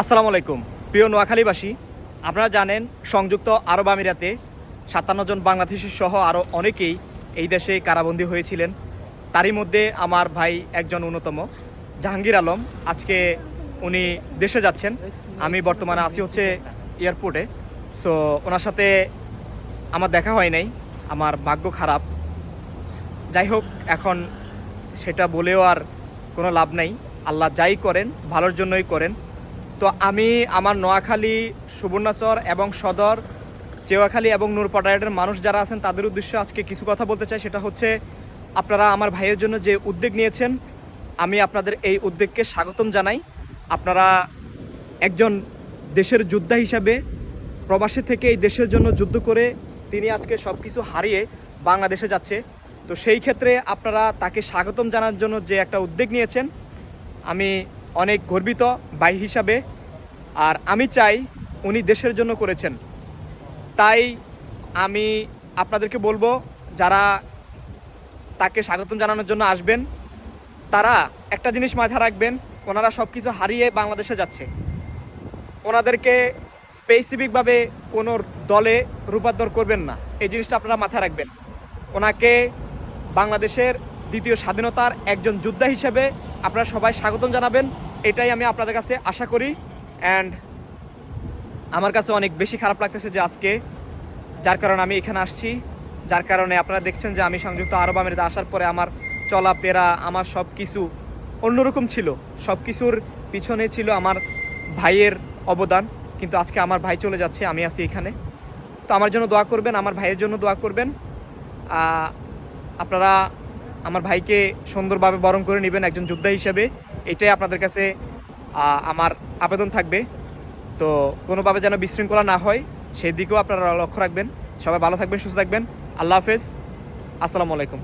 আসসালামু আলাইকুম। প্রিয় নোয়াখালীবাসী, আপনারা জানেন সংযুক্ত আরব আমিরাতে সাতান্ন জন বাংলাদেশি সহ আরও অনেকেই এই দেশে কারাবন্দী হয়েছিলেন। তারই মধ্যে আমার ভাই একজন অন্যতম, জাহাঙ্গীর আলম। আজকে উনি দেশে যাচ্ছেন। আমি বর্তমানে আছি হচ্ছে এয়ারপোর্টে। সো ওনার সাথে আমার দেখা হয় নাই। আমার ভাগ্য খারাপ। যাই হোক, এখন সেটা বলেও আর কোনো লাভ নাই। আল্লাহ যাই করেন, ভালোর জন্যই করেন। তো আমি আমার নোয়াখালী, সুবর্ণাচর এবং সদর, চেওয়াখালী এবং নূরপাটায়াটের মানুষ যারা আছেন, তাদের উদ্দেশ্যে আজকে কিছু কথা বলতে চাই। সেটা হচ্ছে, আপনারা আমার ভাইয়ের জন্য যে উদ্যোগ নিয়েছেন, আমি আপনাদের এই উদ্যোগকে স্বাগতম জানাই। আপনারা একজন দেশের যোদ্ধা হিসাবে, প্রবাসী থেকে এই দেশের জন্য যুদ্ধ করে তিনি আজকে সব কিছু হারিয়ে বাংলাদেশে যাচ্ছে। তো সেই ক্ষেত্রে আপনারা তাকে স্বাগতম জানার জন্য যে একটা উদ্যোগ নিয়েছেন, আমি অনেক গর্বিত ভাই হিসাবে আর আমি চাই উনি দেশের জন্য করেছেন। তাই আমি আপনাদেরকে বলব, যারা তাকে স্বাগতম জানানোর জন্য আসবেন, তারা একটা জিনিস মাথায় রাখবেন, ওনারা সব কিছু হারিয়ে বাংলাদেশে যাচ্ছে। ওনাদেরকে স্পেসিফিকভাবে কোনো দলে রূপান্তর করবেন না। এই জিনিসটা আপনারা মাথায় রাখবেন। ওনাকে বাংলাদেশের দ্বিতীয় স্বাধীনতার একজন যোদ্ধা হিসেবে আপনারা সবাই স্বাগতম জানাবেন। এটাই আমি আপনাদের কাছে আশা করি। অ্যান্ড আমার কাছে অনেক বেশি খারাপ লাগতেছে যে আজকে যার কারণে আমি এখানে আসছি। যার কারণে আপনারা দেখছেন যে আমি সংযুক্ত আরব আমিরাতে আসার পরে আমার চলাফেরা আমার সব কিছু অন্যরকম ছিল। সব কিছুর পিছনে ছিল আমার ভাইয়ের অবদান। কিন্তু আজকে আমার ভাই চলে যাচ্ছে, আমি আছি এখানে। তো আমার জন্য দোয়া করবেন, আমার ভাইয়ের জন্য দোয়া করবেন। আপনারা আমার ভাইকে সুন্দরভাবে বরণ করে নেবেন একজন যোদ্ধা হিসাবে। এটাই আপনাদের কাছে আমার আবেদন থাকবে। তো কোনোভাবে যেন বিশৃঙ্খলা না হয় সেই দিকেও আপনারা লক্ষ্য রাখবেন। সবাই ভালো থাকবেন, সুস্থ থাকবেন। আল্লাহ হাফেজ। আসসালামু আলাইকুম।